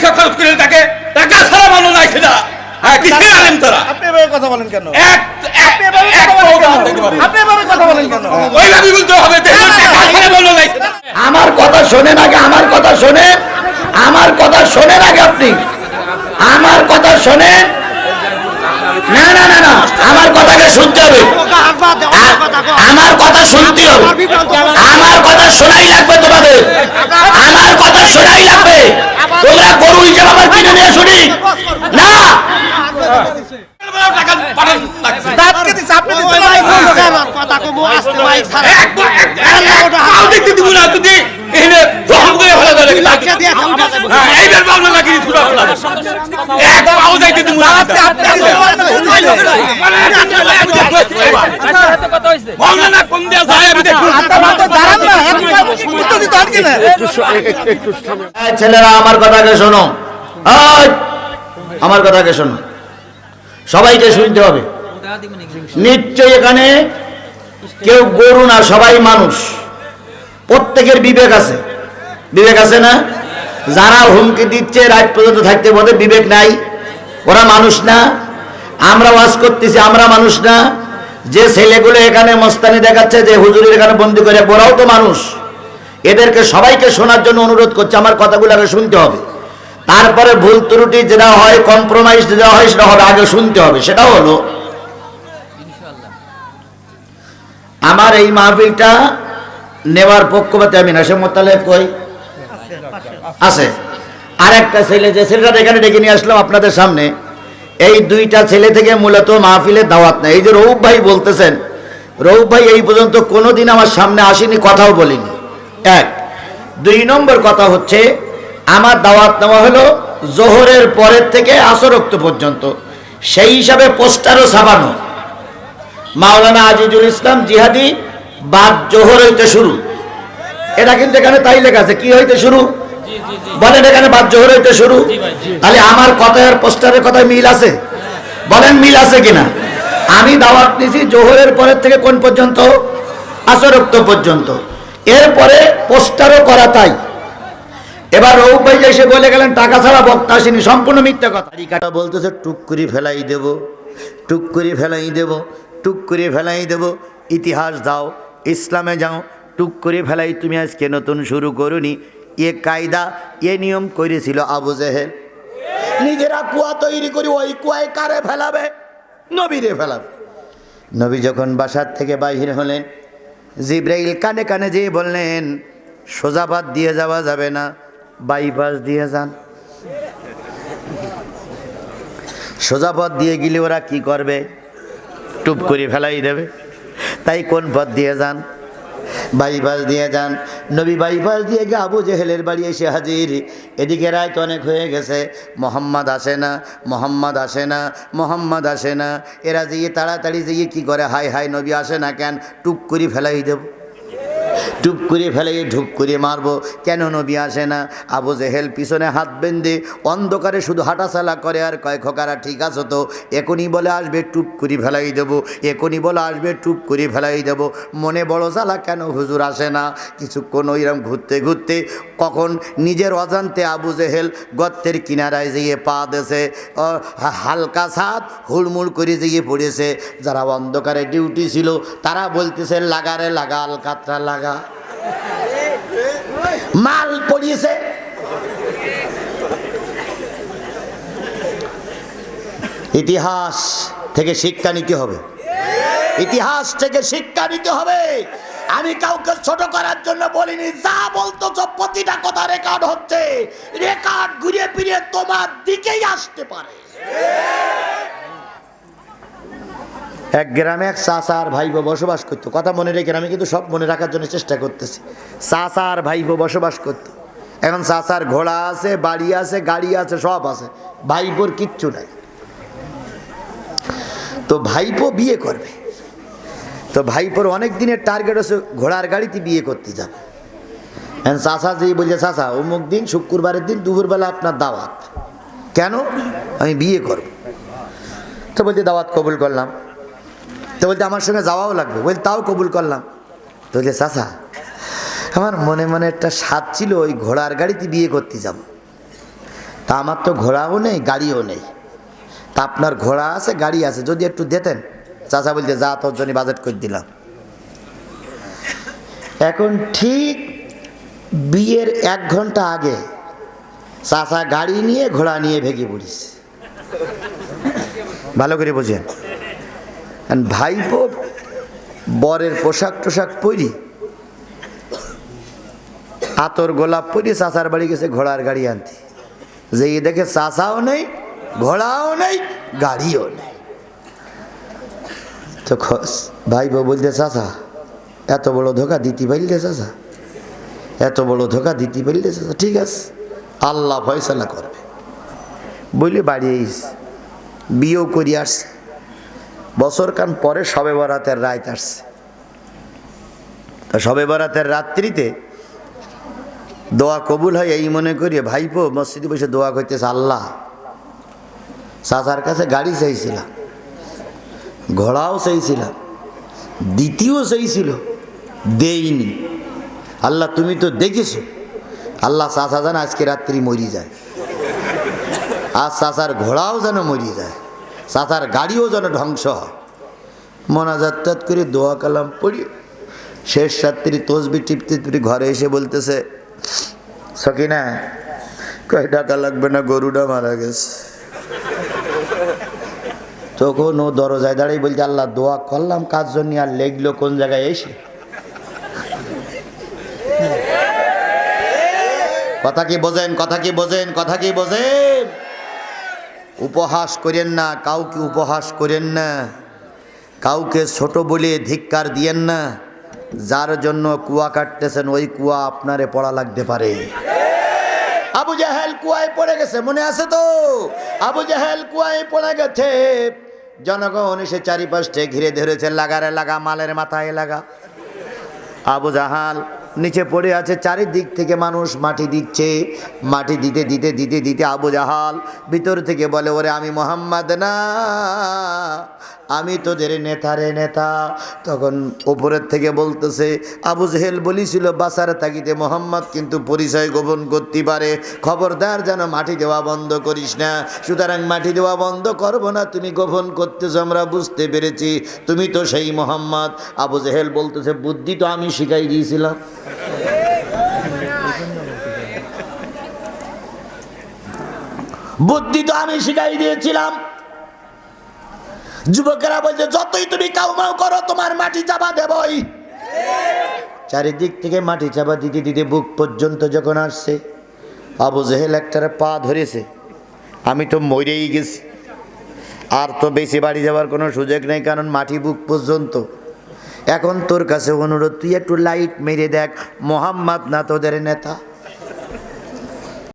পয়সা খরচ করে তাকে টাকা ছাড়া না হ্যাঁ কিসের আলেম তোরা? আপনি এভাবে কথা বলেন কেন? এক আপনি এভাবে এক কথা বলেন পাও কেন? দিতে পারবে না। আপনি এভাবে কথা বলেন কেন? ওইভাবে বলতে হবে দেখো টাকা ছাড়া ভালো লাগছে না। আমার কথা শোনেন আগে আমার কথা শোনেন। আমার কথা শোনেন আগে আপনি। আমার কথা শোনেন। না না না না আমার কথাকে শুনতে হবে। আমার কথা শুনতে হবে। আমার কথা শোনাই লাগবে তোমাদের। আমার কথা শোনাই লাগবে। তোমরা গরু হিসেবে আমার কিনে নিয়ে শুনি না টাকা পাঠান লাগছে দাঁতকে দিছে আপনি দিচ্ছেন না, আমি বলব কেন? এক পা- এক- এক- এক পাও দেখতে দিব না যদি এখানে জখম করে ফেলা যায় নাকি? হ্যাঁ, এইবার ভালো লাগি ছুটা ফেলা যায়। এক পাও দেখতে দিব না আপনি আপনি দিচ্ছেন মৌলানা কোন দেয়া যায় আমি দেখব আপনার মাথা দাঁড়ান না এক মিনিট উত্তর দিতে পারছি না এই ছেলেরা, আমার কথাকে শোনো। আমার কথাকে শোনো। সবাইকে শুনতে হবে। নিশ্চয়ই এখানে কেউ গরু না, সবাই মানুষ। প্রত্যেকের বিবেক আছে। বিবেক আছে না? যারা হুমকি দিচ্ছে, রাত পর্যন্ত থাকতে বলে বিবেক নাই। ওরা মানুষ না। আমরা ওয়াজ করতেছি, আমরা মানুষ না। যে ছেলেগুলো এখানে মস্তানি দেখাচ্ছে, যে হুজুরের এখানে বন্দি করে, ওরাও তো মানুষ। এদেরকে সবাইকে শোনার জন্য অনুরোধ করছে, আমার কথাগুলো আগে শুনতে হবে। তারপরে ভুল ত্রুটি যেটা হয় কম্প্রোমাইজ যেটা হয়, সেটা হবে, আগে শুনতে হবে। সেটা হলো, আমার এই মাহফিলটা নেওয়ার পক্ষপাতে আমি না। সে মোতালে কই? আছে। আর একটা ছেলে, যে ছেলেটা এখানে ডেকে নিয়ে আসলাম আপনাদের সামনে, এই দুইটা ছেলে থেকে মূলত মাহফিলের দাওয়াত নেই। এই যে রৌফ ভাই বলতেছেন, রৌফ ভাই এই পর্যন্ত কোনোদিন আমার সামনে আসেনি, কথাও বলিনি। এক। দুই নম্বর কথা হচ্ছে, আমার দাওয়াত নেওয়া হলো জোহরের পরের থেকে আসরক্ত পর্যন্ত। সেই হিসাবে পোস্টারও ছাপানো। মাওলানা আজিজুল ইসলাম জিহাদি বাদ জোহর হইতে শুরু। এটা কিন্তু এখানে তাই লেখা আছে। কি হইতে শুরু? বলেন এখানে বাদ জোহর হইতে শুরু। তাহলে আমার কথা আর পোস্টারের কথায় মিল আছে? বলেন মিল আছে কিনা? আমি দাওয়াত নিছি জোহরের পরের থেকে কোন পর্যন্ত? আসরক্ত পর্যন্ত। এরপরে পোস্টারও করা তাই। এবার রৌপ ভাই এসে বলে গেলেন, টাকা ছাড়া বক্তা আসেনি, সম্পূর্ণ মিথ্যা কথা। তালিকাটা বলতেছে, টুক করে ফেলাই দেব, টুক করে ফেলাই দেব, টুক করে ফেলাই দেব। ইতিহাস দাও, ইসলামে যাও টুক করে ফেলাই তুমি আজকে নতুন শুরু করুনি। এ কায়দা, এ নিয়ম করেছিল আবু জেহেল। নিজেরা কুয়া তৈরি করি ওই কুয়ায় কারে ফেলাবে? নবীরে ফেলাবে। নবী যখন বাসার থেকে বাহির হলেন, জিব্রাইল কানে কানে যেয়ে বললেন সোজাবাদ দিয়ে যাওয়া যাবে না, বাইপাস দিয়ে যান। সোজাপথ দিয়ে গেলে ওরা কি করবে? টুপ করে ফেলাই দেবে। তাই কোন পথ দিয়ে যান? বাইপাস দিয়ে যান। নবী বাইপাস দিয়ে গিয়ে আবু জেহেলের বাড়ি এসে হাজির। এদিকে রায় তো অনেক হয়ে গেছে। মোহাম্মদ আসে না, মোহাম্মদ আসে না, মোহাম্মদ আসে না। এরা যেয়ে তাড়াতাড়ি যেয়ে কি করে? হাই হাই নবী আসে না কেন? টুক করি ফেলাই দেব। টুপ করে ফেলে, ঢুপ করে মারবো। কেন নবী আসে না? আবু জেহেল পিছনে হাত বেঁধে অন্ধকারে শুধু হাঁটাচালা করে, আর কয় খোকারা, ঠিক আছে তো? এখনই বলে আসবে, টুপ করে ফেলাই দেবো। এখনই বলে আসবে, টুপ করে ফেলাই দেবো। মনে বড় জ্বালা, কেন হুজুর আসে না? কিছুক্ষণ ওইরকম ঘুরতে ঘুরতে কখন নিজের অজান্তে আবু জেহেল গর্তের কিনারায় যেয়ে পা দেছে হালকা ছাদ হুড়মুড় করে যেয়ে পড়েছে। যারা অন্ধকারে ডিউটি ছিল, তারা বলতেছে লাগারে লাগা, আলকাতরা লাগা। মাল পড়িয়েছে। ইতিহাস থেকে শিক্ষা নিতে হবে। ইতিহাস থেকে শিক্ষা নিতে হবে। আমি কাউকে ছোট করার জন্য বলিনি, যা বলতো প্রতিটা কথা রেকর্ড হচ্ছে। রেকর্ড ঘুরে ফিরে তোমার দিকেই আসতে পারে। এক গ্রামে এক চাচা আর ভাইবো বসবাস করতো। কথা মনে রেখে আমি কিন্তু সব মনে রাখার জন্য চেষ্টা করতেছি। চাচা আর ভাইবো বসবাস করতো। এখন চাচার ঘোড়া আছে, বাড়ি আছে, গাড়ি আছে, সব আছে। ভাইবোর কিচ্ছু নাই। তো ভাইপো বিয়ে করবে। তো ভাইপোর অনেক দিনের টার্গেট হচ্ছে ঘোড়ার গাড়িতে বিয়ে করতে যাবে। এখন চাচা যেই বলছে, চাচা, অমুক দিন শুক্রবারের দিন দুপুরবেলা আপনার দাওয়াত। কেন? আমি বিয়ে করব। তো বলছে, দাওয়াত কবুল করলাম। তো বলতে আমার সঙ্গে যাওয়াও লাগবে। বলতে, তাও কবুল করলাম। তো বলছে, চাচা, আমার মনে মনে একটা স্বাদ ছিল, ওই ঘোড়ার গাড়িতে বিয়ে করতে যাব। তা আমার তো ঘোড়াও নেই, গাড়িও নেই। তা আপনার ঘোড়া আছে, গাড়ি আছে, যদি একটু দিতেন। চাচা বলতে যা, তোর জন্য বাজেট করে দিলাম। এখন ঠিক বিয়ের এক ঘণ্টা আগে চাচা গাড়ি নিয়ে, ঘোড়া নিয়ে ভেগে পড়িস ভালো করে বোঝেন। ভাইপো বরের পোশাক টোশাক পরি। আতর গোলাপ পরি, চাচার বাড়ি গেছে ঘোড়ার গাড়ি আনতে। যে দেখে চাচাও নেই, ঘোড়াও নেই, গাড়িও নেই। তো ভাইপো বলতে, চাচা, এত বড় ধোকা দিতে পারলে, চাচা? এত বড় ধোকা দিতে পারলে, চাচা? ঠিক আছে, আল্লাহ ফয়সালা করবে। বলে বাড়ি বিয়েও করি আসছে। বছর কান পরে সবে বরাতের রাত আসছে। তা সবে বরাতের রাত্রিতে দোয়া কবুল হয় এই মনে করিয়ে, ভাইপো, মসজিদে বসে দোয়া করতেছে আল্লাহ। চাচার কাছে গাড়ি চাইছিলাম, ঘোড়াও চাইছিলাম দ্বিতীয় চাইছিল, দেইনি। আল্লাহ, তুমি তো দেখেছ, আল্লাহ চাচা যেন আজকে রাত্রি মরি যায়, আর চাচার ঘোড়াও যেন মরি যায়। চাচার গাড়িও যেন ধ্বংস মনাজাত করে দোয়া কালাম পড়ি। শেষ রাত্রি তসবি টিপতে টিপতে ঘরে এসে বলতেছে, সকিনা, কয় টাকা লাগবে না? গরুটা মারা গেছে। তখন ও দরজায় দাঁড়িয়ে বলছে, আল্লাহ, দোয়া করলাম কাজ জন্য? আর লেগলো কোন জায়গায় এসে? কথা কি বোঝেন? কথা কি বোঝেন? কথা কি বোঝেন? উপহাস করেন না, কাউকে উপহাস করেন না, কাউকে ছোট বলে ধিক্কার দিয়েন না, যার জন্য কুয়া কাটতেছেন, ওই কুয়া আপনারে পড়া লাগতে পারে। আবু জাহেল কুয়ায় পড়ে গেছে, মনে আছে তো? আবু জাহেল কুয়ায় পড়ে গেছে। জনগণ এসে চারিপাশে ঘিরে ধরেছে লাগারে লাগা, মালের মাথায় লাগা। আবু জাহাল নিচে পড়ে আছে, চারিদিক থেকে মানুষ মাটি দিচ্ছে। মাটি দিতে দিতে দিতে দিতে আবু জাহাল ভিতর থেকে বলে, ওরে আমি মোহাম্মদ না। আমি তোদের নেতারে নেতা। তখন ওপরের থেকে বলতেছে, আবু জেহেল বলিছিল, বাসার তাগিতে মোহাম্মদ কিন্তু পরিচয় গোপন করতে পারে। খবরদার যেন মাটি দেওয়া বন্ধ করিস না। সুতরাং মাটি দেওয়া বন্ধ করব না, তুমি গোপন করতেছো, আমরা বুঝতে পেরেছি। তুমি তো সেই মোহাম্মদ। আবু জেহেল বলতেছে, বুদ্ধি তো আমি শিখাই দিয়েছিলাম। বুদ্ধি তো আমি শিখাই দিয়েছিলাম। যুবকেরা বলছে, যতই তুমি কাউমাউ করো, তোমার মাটি চাপা দেবই। চারিদিক থেকে মাটি চাপা দিতে দিতে বুক পর্যন্ত যখন আসছে, আবু জেহেল একটার পা ধরেছে। আমি তো মরেই গেছি। আর তো বেশি বাড়ি যাওয়ার কোনো সুযোগ নেই, কারণ মাটি বুক পর্যন্ত। এখন তোর কাছে অনুরোধ, তুই একটু লাইট মেরে দেখ, মোহাম্মদ না তোদের নেতা।